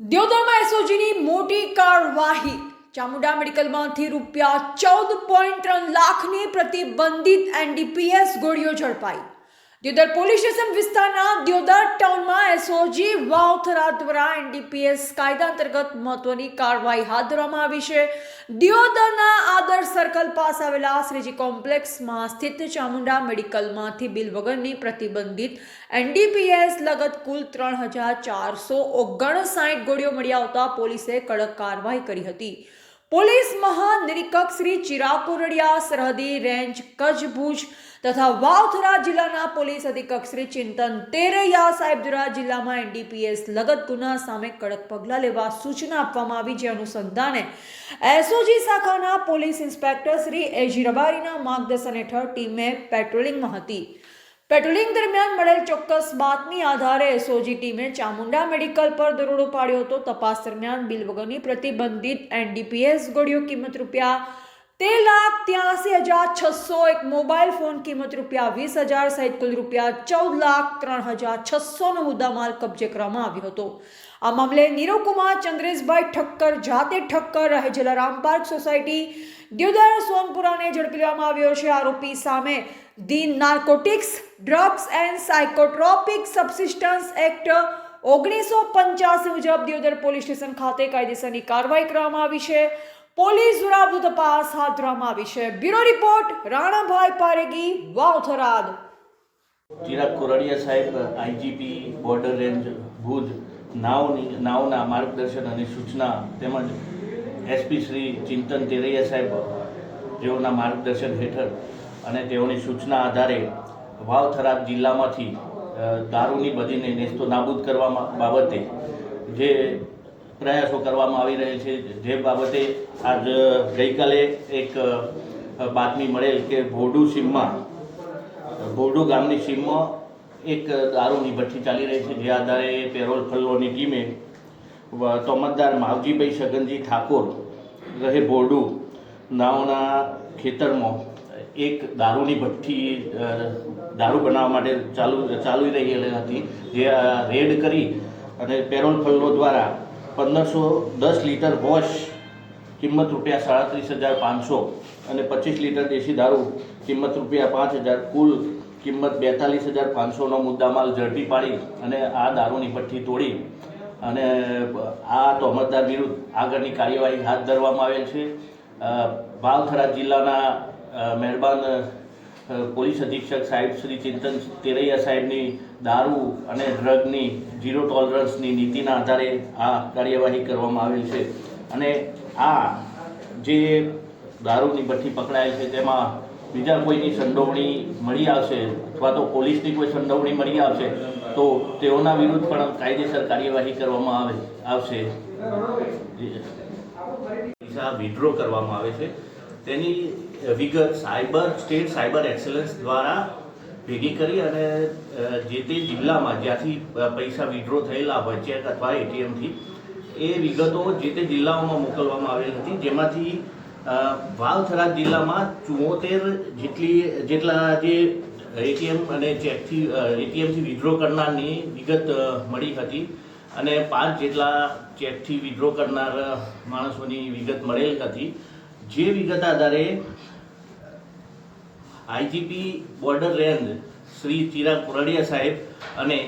દિયોદરમાં એસઓજીની મોટી કાર્યવાહી ચામુંડા મેડિકલમાંથી રૂપિયા ચૌદ પોઈન્ટ ત્રણ લાખની પ્રતિબંધિત એનડીપીએસ ગોળીઓ ઝડપાઈ. દિયોદર પોલીસ સ્ટેશન વિસ્તારના દ્યોદર ટાઉનમાં એસઓજી વાવથરા દ્વારા એનડીપીએસ કાયદા અંતર્ગત મહત્વની કાર્યવાહી હાથ ધરવામાં આવી છે. દ્યોદરના આદર્શ સર્કલ પાસે આવેલા શ્રીજી કોમ્પ્લેક્સમાં સ્થિત ચામુંડા મેડિકલમાંથી બિલ વગરની પ્રતિબંધિત એનડીપીએસ લગત કુલ ત્રણ હજાર ચારસો ઓગણસાઠ ગોળીઓ મળી આવતા પોલીસે કડક કાર્યવાહી કરી હતી. પોલીસ મહાનિરીક્ષક શ્રી ચિરાગ સરહદી રેન્જ કચ્છ ભુજ તથા વાવથરા જિલ્લાના પોલીસ અધિક્ષક શ્રી ચિંતન તેરૈયા સાહેબ જિલ્લામાં એનડીપીએસ લગત ગુના સામે કડક પગલાં લેવા સૂચના આપવામાં આવી, જે અનુસંધાને એસઓજી શાખાના પોલીસ ઇન્સ્પેક્ટર શ્રી એજી રબારીના માર્ગદર્શન હેઠળ ટીમે પેટ્રોલિંગમાં હતી. પેટ્રોલિંગ દરમિયાન મળેલ ચોક્કસ બાતમી આધારે એસઓજી ટીમે ચામુંડા મેડિકલ પર દરોડો પાડ્યો હતો. તપાસ દરમિયાન બિલ વગરની પ્રતિબંધિત એનડીપીએસ ગોળીઓ કિંમત રૂપિયા તેર લાખ ત્યાસી હજાર છસો એક મોબાઈલ ફોન કિંમત રૂપિયા વીસ હજાર સહિત કુલ રૂપિયા ચૌદ લાખ ત્રણ હજાર છસોનો મુદ્દામાલ કબજે કરવામાં આવ્યો હતો. આ મામલે નીરવ કુમાર ચંદ્રેશભાઈ ઠક્કર, જાતે ઠક્કર રહે જિલ્લા રામપાર્ક સોસાયટી દ્યોદર સોનપુરાને ઝડપી લેવામાં આવ્યો છે. આરોપી સામે the narcotics, drugs and psychotropic substances act ઓગણીસો પંચ્યાસી મુજબ દિયોદર પોલીસ સ્ટેશન ખાતે કાયદેસરની કાર્યવાહી કરવામાં આવી છે. પોલીસ વધુ તપાસ હાથ ધરવામાં આવી છે. Bureau report, Ranabhai Paregi, Vavtharad. Chirag Kordiya સાહેબ, આઈજીપી, બોર્ડર રેન્જ, ભુજ, નાવની, નાવના માર્ગદર્શન અને સૂચના તેમજ એસપી શ્રી ચિંતન તેરૈયા સાહેબ, જેઓના માર્ગદર્શન હેઠળ અને તેઓની સૂચના આધારે વાવ થરાદ જિલ્લામાંથી દારૂની બધીને નેસ્તો નાબૂદ કરવા બાબતે જે પ્રયાસો કરવામાં આવી રહેલ છે. જે બાબતે આજ ગઈકાલે એક બાતમી મળેલ કે ભોડુ સીમમાં, ભોડુ ગામની સીમમાં એક દારૂની ભઠ્ઠી ચાલી રહી છે. જે આધારે પેરોલ ફલ્લોની ટીમે તોમતદાર માવજીભાઈ સગનજી ઠાકોર રહે ભોડુ નાવના ખેતરમાં એક દારૂની ભઠ્ઠી દારૂ બનાવવા માટે ચાલુ, ચાલી રહેલી હતી. જે રેડ કરી અને પેરોલ ફલ્લો દ્વારા પંદરસો દસ લીટર વોશ કિંમત રૂપિયા સાડત્રીસ હજાર પાંચસો અને પચીસ લીટર દેશી દારૂ કિંમત રૂપિયા પાંચ હજાર. કુલ કિંમત બેતાલીસ હજાર પાંચસોનો મુદ્દામાલ ઝડપી પાડી અને આ દારૂની ભઠ્ઠી તોડી અને આ તોમતદાર વિરુદ્ધ આગળની કાર્યવાહી હાથ ધરવામાં આવેલ છે. ભાવથરા જિલ્લાના મહેરબાન પોલીસ અધિક્ષક સાહેબ શ્રી ચિંતન તેરૈયા સાહેબની દારૂ અને ડ્રગની ઝીરો ટોલરન્સની નીતિના આધારે આ કાર્યવાહી કરવામાં આવેલ છે. અને આ જે દારૂની ભઠ્ઠી પકડાયેલ છે તેમાં બીજા કોઈની સંડોવણી મળી આવશે અથવા તો પોલીસની કોઈ સંડોવણી મળી આવશે તો તેઓના વિરુદ્ધ પણ કાયદેસર કાર્યવાહી કરવામાં આવે આવશે. પૈસા વિડ્રો કરવામાં આવે છે. તેની વિગત સાયબર, સ્ટેટ સાયબર એક્સેલન્સ દ્વારા ભેગી કરી અને જે તે જિલ્લામાં જ્યાંથી પૈસા વિડ્રો થયેલા હોય, ચેક અથવા એટીએમથી એ વિગતો જે તે જિલ્લાઓમાં મોકલવામાં આવેલ હતી. જેમાંથી વાવથરા જિલ્લામાં ચુમ્મોતેર જેટલી, જેટલા જે એટીએમ અને ચેકથી એટીએમથી વિડ્રો કરનારની વિગત મળી હતી અને પાંચ જેટલા ચેકથી વિડ્રો કરનાર માણસોની વિગત મળેલ હતી. જે વિગત આધારે IGP border range Shri Chirag Puradiya સાહેબ અને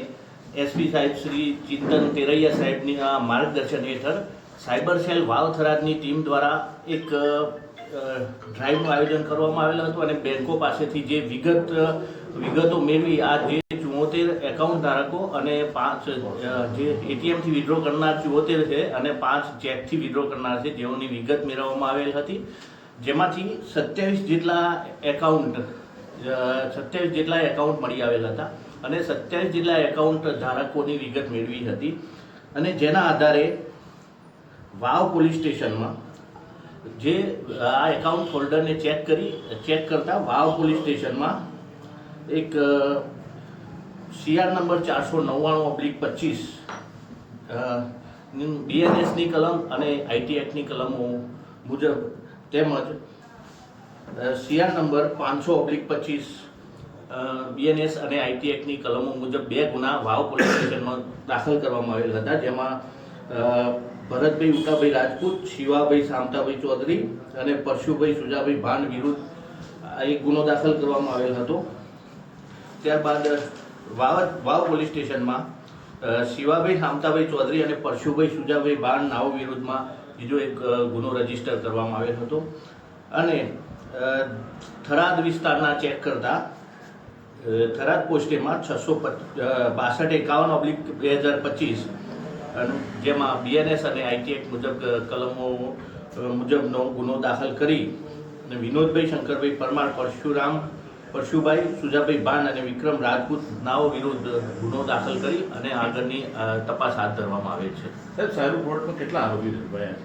એસપી સાહેબ શ્રી ચિંતન તેરૈયા સાહેબની માર્ગદર્શન હેઠળ સાયબર સેલ વાવ થરાદની ટીમ દ્વારા એક ડ્રાઈવનું આયોજન કરવામાં આવેલું હતું અને બેન્કો પાસેથી જે વિગત, વિગતો મેળવી, આ જે ચુમ્મોતેર એકાઉન્ટ ધારકો અને પાંચ જે એટીએમથી વિડ્રો કરનાર ચુમ્મોતેર છે અને પાંચ ચેકથી વિડ્રો કરનાર છે, જેઓની વિગત મેળવવામાં આવેલ હતી. જેમાંથી સત્યાવીસ જેટલા એકાઉન્ટ સત્યાવીસ જેટલા એકાઉન્ટ મળી આવેલ હતા અને સત્યાવીસ જેટલા એકાઉન્ટ ધારકોની વિગત મેળવી હતી. અને જેના આધારે વાવ પોલીસ સ્ટેશનમાં જે, આ એકાઉન્ટ હોલ્ડરને ચેક કરી ચેક કરતા વાવ પોલીસ સ્ટેશનમાં એક સીઆર નંબર ચારસો નવ્વાણું ઓબ્લિક પચીસ બીએનએસની કલમ અને આઈટી એક્ટની કલમો મુજબ તેમજ સીઆર નંબર પાંચસો ઓબ્લિક પચીસ બીએનએસ અને આઈટી એક્ટની કલમો મુજબ બે ગુના વાવ પોલીસ સ્ટેશનમાં દાખલ કરવામાં આવેલ હતા, જેમાં ભરતભાઈ ઉકાભાઈ રાજપૂત, શિવાભાઈ શામતાભાઈ ચૌધરી અને પરશુભાઈ સુજાભાઈ ભાન વિરુદ્ધ એક ગુનો દાખલ કરવામાં આવેલ હતો. ત્યારબાદ, વાવ વાવ પોલીસ સ્ટેશનમાં શિવાભાઈ શામતાભાઈ ચૌધરી અને પરશુભાઈ સુજાભાઈ ભાન નાવ વિરુદ્ધમાં બીજો એક ગુનો રજિસ્ટર કરવામાં આવેલ હતો. અને થરાદ વિસ્તારના ચેક કરતા થરાદ પોસ્ટેમાં છસો બાસઠ એકાવન ઓબ્લિક બે હજાર પચીસ જેમાં બીએનએસ અને આઈટી એક્ટ મુજબ કલમો મુજબનો ગુનો દાખલ કરી અને વિનોદભાઈ શંકરભાઈ પરમાર પરશુરામ પરશુભાઈ સુજાભાઈ ભાન અને વિક્રમ રાજપૂત નાઓ વિરુદ્ધ ગુનો દાખલ કરી અને આગળની તપાસ હાથ ધરવામાં આવે છે. સાહેબ સાયબર ફ્રોડમાં કેટલા આરોપી ઝડપાયા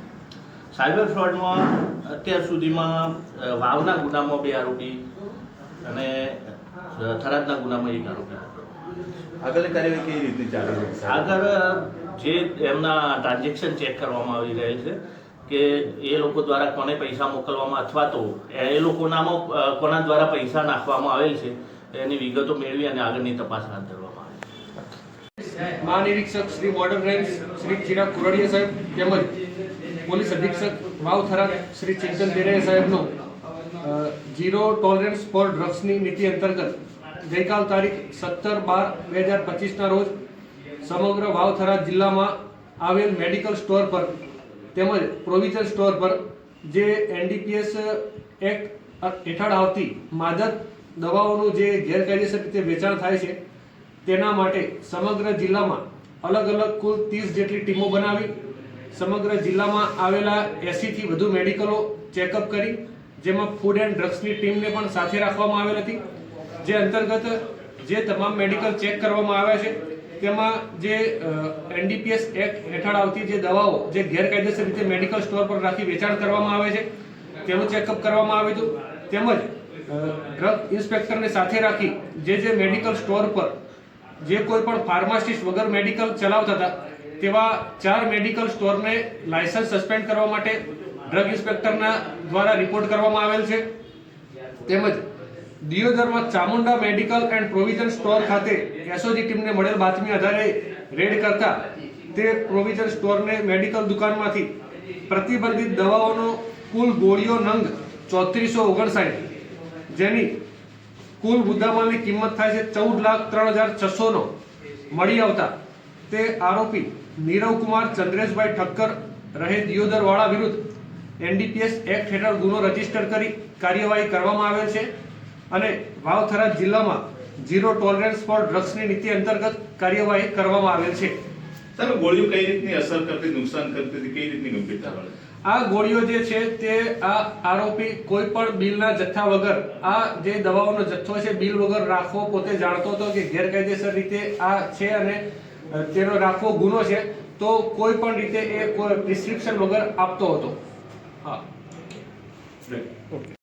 સાયબર ફ્રોડમાં અત્યાર સુધીમાં વાવના ગુનામાં બે આરોપી અને થરાદના ગુનામાં એક આરોપી. આગળની કાર્યવાહી કેવી રીતે ચાલુ આગળ જે એમના ટ્રાન્ઝેક્શન ચેક કરવામાં આવી રહેલ છે, કે એ લોકો દ્વારા કોને પૈસા મોકલવામાં અથવા તો એ લોકોનામાં કોના દ્વારા પૈસા નાખવામાં આવેલ છે, એની વિગતો મેળવી અને આગળની તપાસ હાથ ધરવામાં આવે મહાનિરીક્ષક શ્રી બોર્ડર રેન્જ શ્રી ચિરાગ કુરડિયા સાહેબ તેમજ પોલીસ અધિક્ષક વાવ થરા શ્રી ચિંતન દેરાયા સાહેબનો ઝીરો ટોલરન્સ ફોર ડ્રગ્સની નીતિ અંતર્ગત ગઈકાલ તારીખ સત્તર બાર બે હજાર પચીસના રોજ સમગ્ર વાવથરા જિલ્લામાં આવેલ મેડિકલ સ્ટોર પર તેમજ પ્રોવિઝન સ્ટોર પર જે એનડીપીએસ એક્ટ હેઠળ આવતી માદક દવાઓનું જે ગેરકાયદેસર રીતે વેચાણ થાય છે, તેના માટે સમગ્ર જિલ્લામાં અલગ અલગ કુલ ત્રીસ જેટલી ટીમો બનાવી, સમગ્ર જિલ્લામાં આવેલા એંસીથી વધુ મેડિકલો ચેકઅપ કરી, જેમાં ફૂડ એન્ડ ડ્રગ્સની ટીમને પણ સાથે રાખવામાં આવેલ હતી. જે અંતર્ગત જે તમામ મેડિકલ ચેક કરવામાં આવ્યા છે તેમાં જે એનડીપીએસ એક્ટ હેઠળ આવતી જે દવાઓ, જે ગેરકાયદેસર રીતે મેડિકલ સ્ટોર પર રાખી વેચાણ કરવામાં આવે છે, તેનું ચેકઅપ કરવામાં આવ્યું હતું તેમજ ડ્રગ ઇન્સ્પેક્ટરને સાથે રાખી જે જે મેડિકલ સ્ટોર પર જે કોઈ પણ ફાર્માસિસ્ટ વગર મેડિકલ ચલાવતા હતા, તેવા ચાર મેડિકલ સ્ટોરને લાયસન્સ સસ્પેન્ડ કરવા માટે ડ્રગ ઇન્સ્પેક્ટરના દ્વારા રિપોર્ટ કરવામાં આવેલ છે. તેમજ દિયોદરમાં Chamunda medical and provision store ખાતે એસઓજી ટીમને મળેલ બાતમી આધારે રેડ કરતા તે પ્રોવિઝન સ્ટોરને મેડિકલ દુકાનમાંથી પ્રતિબંધિત દવાઓનો કુલ ગોળીઓ નંગ ચોત્રીસો ઓગણસાઠ. જેની કુલ મુદ્દામાલની કિંમત થાય છે ચૌદ લાખ ત્રણ હજાર છસોનો. મળી આવતા તે આરોપી નીરવ કુમાર, ચંદ્રેશભાઈ ઠક્કર રહે દિયોદરવાળા વિરુદ્ધ એનડીપીએસ એક્ટ હેઠળ ગુનો રજિસ્ટર કરી કાર્યવાહી કરવામાં આવેલ છે. અને વાવથરા જિલ્લામાં ઝીરો ટોલરન્સ ફોર ડ્રગ્સની નીતિ અંતર્ગત કાર્યવાહી કરવામાં આવેલ છે. સર ગોળીઓ કઈ રીતની અસર કરતી નુકસાન કરતી હતી? કઈ રીતની ગંભીરતા વાળી? આ ગોળીઓ જે છે તે આ આરોપી કોઈ પણ બિલના જથ્થા વગર આ જે દવાઓનો જથ્થો છે બિલ વગર રાખવો પોતે જાણતો હતો કે ગેરકાયદેસર રીતે આ છે અને તેનો રાખવો ગુનો છે તો કોઈ પણ રીતે એ કોઈ પ્રિસ્ક્રિપ્શન વગર આપતો હતો. હા. Right.